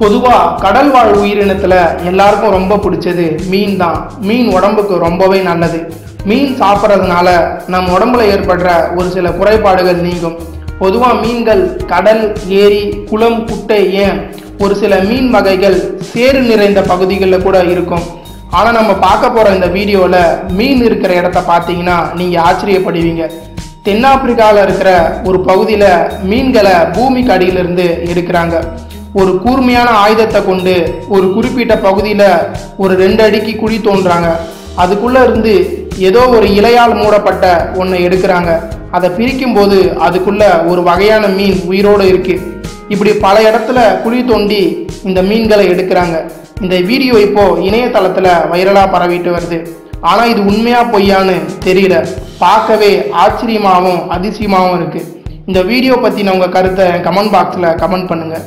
பொதுவாக கடல் வாழ் உயிரினத்தில் எல்லாருக்கும் ரொம்ப பிடிச்சது மீன் தான். மீன் உடம்புக்கு ரொம்பவே நல்லது. மீன் சாப்பிட்றதுனால நம் உடம்புல ஏற்படுற ஒரு சில குறைபாடுகள் நீங்கும். பொதுவாக மீன்கள் கடல் ஏரி குளம் குட்டை ஏன் ஒரு சில மீன் வகைகள் சேறு நிறைந்த பகுதிகளில் கூட இருக்கும். ஆனால் நம்ம பார்க்க போகிற இந்த வீடியோவில் மீன் இருக்கிற இடத்த பார்த்தீங்கன்னா நீங்கள் ஆச்சரியப்படுவீங்க. தென்னாப்பிரிக்காவில் இருக்கிற ஒரு பகுதியில் மீன்களை பூமிக்கு அடியிலிருந்து எடுக்கிறாங்க. ஒரு கூர்மையான ஆயுதத்தை கொண்டு ஒரு குறிப்பிட்ட பகுதியில் ஒரு ரெண்டு அடிக்கு குழி தோன்றாங்க. அதுக்குள்ளே இருந்து ஏதோ ஒரு இலையால் மூடப்பட்ட ஒன்றை எடுக்கிறாங்க. அதை பிரிக்கும் போது ஒரு வகையான மீன் உயிரோடு இருக்குது இப்படி பல இடத்துல குழி தோண்டி இந்த மீன்களை எடுக்கிறாங்க. இந்த வீடியோ இப்போது இணையதளத்தில் வைரலாக பரவிட்டு வருது. ஆனால் இது உண்மையாக பொய்யான்னு தெரியல. பார்க்கவே ஆச்சரியமாகவும் அதிசயமாகவும் இருக்குது இந்த வீடியோ பற்றின உங்கள் கருத்தை கமெண்ட் பாக்ஸில் கமெண்ட் பண்ணுங்கள்